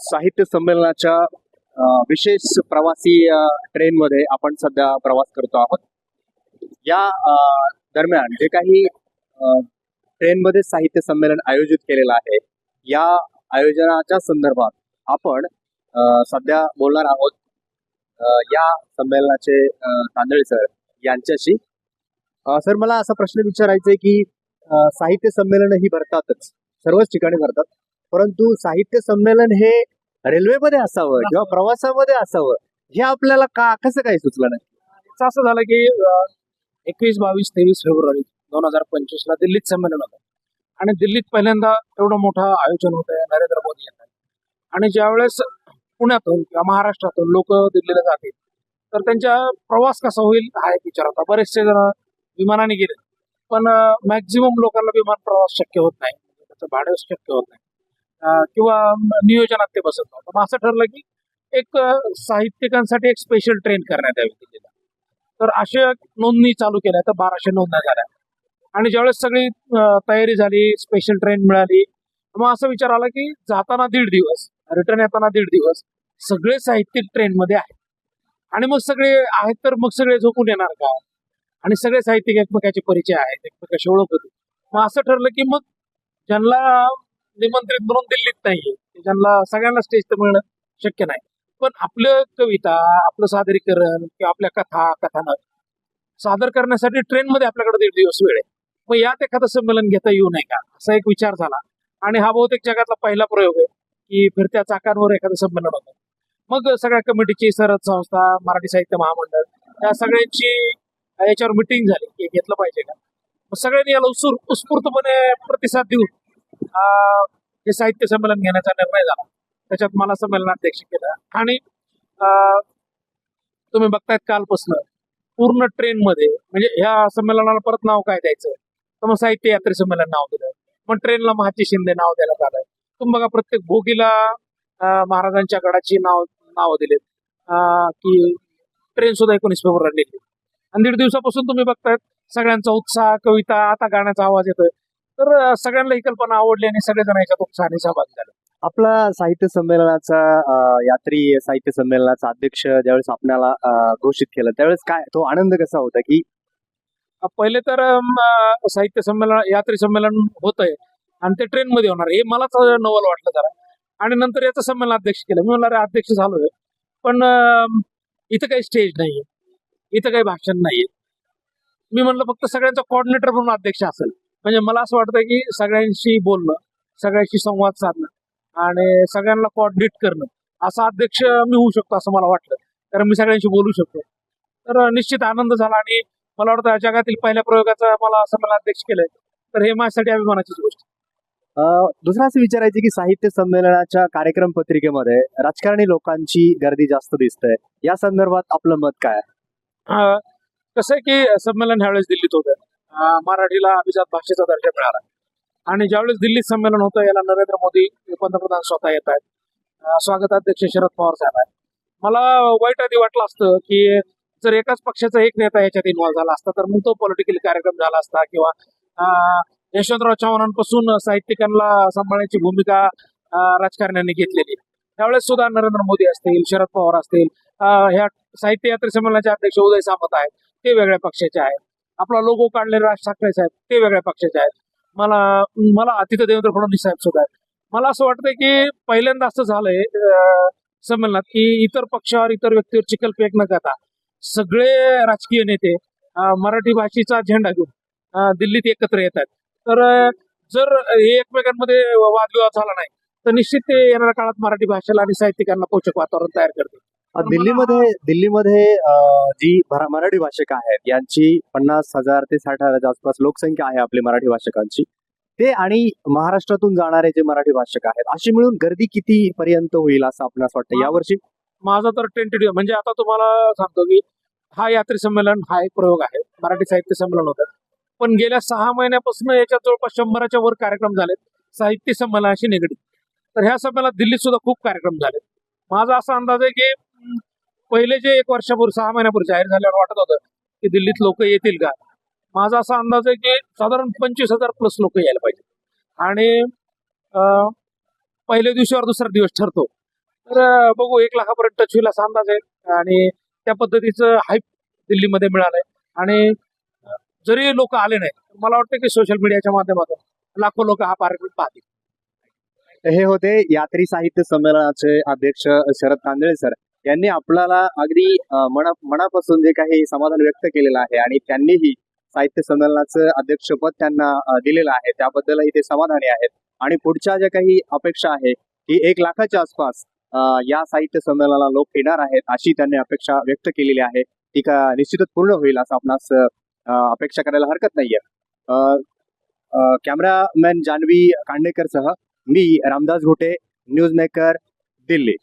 साहित्य संमेलनाच्या विशेष प्रवासी ट्रेनमध्ये आपण सध्या प्रवास करतो आहोत. या दरम्यान जे काही ट्रेनमध्ये साहित्य संमेलन आयोजित केलेलं आहे या आयोजनाच्या संदर्भात आपण सध्या बोलणार आहोत या संमेलनाचे तांदळे सर यांच्याशी. सर मला असा प्रश्न विचारायचा आहे की साहित्य संमेलन ही भरतातच सर्वच ठिकाणी भरतात. परंतु साहित्य संमेलन हे रेल्वेमध्ये असावं किंवा प्रवासामध्ये असावं हे आपल्याला का कसं काही सुचलं नाही? असं झालं की एकवीस बावीस तेवीस फेब्रुवारी दोन हजार पंचवीस ला दिल्लीत संमेलन होतं. आणि दिल्लीत पहिल्यांदा एवढं मोठं आयोजन होत आहे नरेंद्र मोदी येतात आणि ज्यावेळेस पुण्यातून किंवा महाराष्ट्रातून लोक दिल्लीला जातील तर त्यांचा प्रवास कसा होईल हा एक विचार होता. बरेचसे जण विमानाने गेले. पण मॅक्झिमम लोकांना विमान प्रवास शक्य होत नाही. त्याचं भाडं शक्य होत नाही. किंवा नियोजनात ते बसत नव्हतं. मग असं ठरलं की एक साहित्यिकांसाठी एक स्पेशल ट्रेन करण्यात यावी दिल्लीला तर अशा नोंदणी चालू केल्या. तर बाराशे नोंदण्या झाल्या. आणि ज्यावेळेस सगळी तयारी झाली स्पेशल ट्रेन मिळाली मग असा विचार आला की जाताना दीड दिवस रिटर्न येताना दीड दिवस सगळे साहित्यिक ट्रेनमध्ये आहेत. आणि मग सगळे आहेत तर मग सगळे झोपून येणार का? आणि सगळे साहित्यिक एकमेकाचे परिचय आहेत एकमेकाशी ओळख होते. मग असं ठरलं की मग ज्यांना निमंत्रित म्हणून दिल्लीत नाहीये. ज्यांना सगळ्यांना स्टेज तर मिळणं शक्य नाही. पण आपलं कविता आपलं सादरीकरण किंवा आपल्या कथा कथानक सादर करण्यासाठी ट्रेनमध्ये आपल्याकडे दीड दिवस वेळ आहे. मग यात एखादं संमेलन घेता येऊ नये का? असा एक विचार झाला. आणि हा बहुतेक जगातला पहिला प्रयोग आहे की फिरत्या चाकांवर एखादं संमेलन होतं. मग सगळ्या कमिटीची सरद संस्था मराठी साहित्य महामंडळ या सगळ्यांची याच्यावर मिटिंग झाली. की हे घेतलं पाहिजे का? मग सगळ्यांनी याला उत्सुर उत्स्फूर्तपणे प्रतिसाद देऊन हे साहित्य संमेलन घेण्याचा निर्णय झाला. त्याच्यात मला संमेलनाध्यक्ष केलं. आणि अं, तुम्ही बघतायत कालपासून पूर्ण ट्रेन मध्ये म्हणजे ह्या संमेलनाला परत नाव काय द्यायचं? तर मग साहित्य यात्रे संमेलन नाव दिलं. मग ट्रेनला महाची शिंदे नाव द्यायला आलं तुम्ही बघा प्रत्येक भोगीला महाराजांच्या गडाची नाव नाव दिलेत. अं, की ट्रेन सुद्धा एकोणीस फेब्रुवारी निघली आणि दीड दिवसापासून तुम्ही बघतायत सगळ्यांचा उत्साह कविता आता गाण्याचा आवाज येतोय. तर सगळ्यांना ही कल्पना आवडली आणि सगळेजण याच्यात उत्साहाने सहभागी झाले. आपला साहित्य संमेलनाचा यात्री साहित्य संमेलनाचा अध्यक्ष ज्यावेळेस आपल्याला घोषित केलं त्यावेळेस काय तो आनंद कसा होता की? पहिले तर साहित्य संमेलन यात्री संमेलन होतंय आणि ते ट्रेन मध्ये होणार. हे मलाच नवल वाटलं जरा. आणि नंतर याचं संमेलन अध्यक्ष केलं. मी म्हणलं अरे अध्यक्ष झालोय. पण इथं काही स्टेज नाहीये. इथं काही भाषण नाहीये. मी म्हणलं फक्त सगळ्यांचा कोऑर्डिनेटर म्हणून अध्यक्ष असेल. म्हणजे मला असं वाटतं की सगळ्यांशी बोलणं सगळ्यांशी संवाद साधणं आणि सगळ्यांना कोऑर्डिनेट करणं असा अध्यक्ष मी होऊ शकतो असं मला वाटलं कारण मी सगळ्यांशी बोलू शकतो. तर निश्चित आनंद झाला आणि मला वाटतं या जगातील पहिल्या प्रयोगाचा मला संमेलन अध्यक्ष केलंय. तर हे माझ्यासाठी अभिमानाचीच गोष्ट. दुसरं असं विचारायचं की साहित्य संमेलनाच्या कार्यक्रम पत्रिकेमध्ये राजकारणी लोकांची गर्दी जास्त दिसते या संदर्भात आपलं मत काय कसं आहे की संमेलन ह्यावेळेस दिल्लीत होतं. मराठीला अभिजात भाषेचा दर्जा मिळाला. आणि ज्यावेळेस दिल्लीत संमेलन होतं याला नरेंद्र मोदी पंतप्रधान स्वतः येत आहेत. स्वागताध्यक्ष शरद पवार साहेब आहेत. मला वाईट आधी वाटलं असतं की जर एकाच पक्षाचा एक नेता याच्यात इन्व्हॉल्व्ह झाला असता तर मग तो पॉलिटिकल कार्यक्रम झाला असता किंवा यशवंतराव चव्हाणांपासून साहित्यिकांना सांभाळण्याची भूमिका राजकारण्यांनी घेतलेली. त्यावेळेस सुद्धा नरेंद्र मोदी असतील शरद पवार असतील ह्या साहित्य यात्रे संमेलनाचे अध्यक्ष उदय सामंत आहेत ते वेगळ्या पक्षाचे आहेत. आपला लोगो काढलेले राज ठाकरे साहेब ते वेगळ्या पक्षाचे आहेत. मला मला आदित्य देवेंद्र फडणवीस साहेब सुद्धा आहेत. मला असं वाटतंय की पहिल्यांदा असं झालंय संमेलनात की इतर पक्षावर इतर व्यक्तीवर चिखल फेक न करता सगळे राजकीय नेते मराठी भाषेचा झेंडा घेऊन दिल्लीत एकत्र येत आहेत. तर जर हे एकमेकांमध्ये वादविवाद झाला नाही तर निश्चित ते येणाऱ्या काळात मराठी भाषेला आणि साहित्यिकांना पोषक वातावरण तयार करते दिल्लीमध्ये दिल्लीमध्ये अ, जी भरा- मराठी भाषिक आहेत यांची पन्नास हजार ते साठ हजाराच्या आसपास लोकसंख्या आहे आपली मराठी भाषिकांची ते आणि महाराष्ट्रातून जाणारे जे मराठी भाषिक आहेत अशी मिळून गर्दी किती पर्यंत होईल असं आपणास वाटतं? यावर्षी? माझा तर टेंटेटिव्ह म्हणजे आता तुम्हाला सांगतो की हा यात्री संमेलन हा एक प्रयोग आहे मराठी साहित्य संमेलन होतं. पण गेल्या सहा महिन्यापासून याच्यात जवळपास शंभराच्या वर कार्यक्रम झालेत साहित्य संमेलनाशी निगडीत. तर ह्या संमेलनात दिल्लीत सुद्धा खूप कार्यक्रम झाले माझा असा अंदाज आहे की पहिले जे एक वर्षापूर्वी सहा महिन्यापूर्वी जाहीर झाल्यावर वाटत होतं की दिल्लीत लोक येतील का? माझा असा अंदाज आहे की साधारण पंचवीस हजार प्लस लोक यायला पाहिजे. आणि पहिल्या दिवशीवर दुसरा दिवस ठरतो. तर बघू एक लाखापर्यंत टच होईल असा अंदाज आहे. आणि त्या पद्धतीचं हाईप दिल्लीमध्ये मिळालंय. आणि जरी लोक आले नाही मला वाटतं की सोशल मीडियाच्या माध्यमातून लाखो लोक हा कार्यक्रम पाहतील. हे होते यात्री साहित्य संमेलनाचे अध्यक्ष शरद कांदळे सर. यांनी आपल्याला अगदी मना मनापासून जे काही समाधान व्यक्त केलेलं आहे आणि त्यांनीही साहित्य संमेलनाचं अध्यक्षपद त्यांना दिलेलं आहे त्याबद्दलही ते समाधानी आहेत. आणि पुढच्या ज्या काही अपेक्षा आहे की एक लाखाच्या आसपास या साहित्य संमेलनाला लोक येणार आहेत अशी त्यांनी अपेक्षा व्यक्त केलेली आहे. ती का निश्चितच पूर्ण होईल असं आपणास अपेक्षा करायला हरकत नाहीये. अ, अ, कॅमेरामॅन जान्हवी कांडेकरसह मी रामदास घोटे न्यूज मेकर दिल्ली.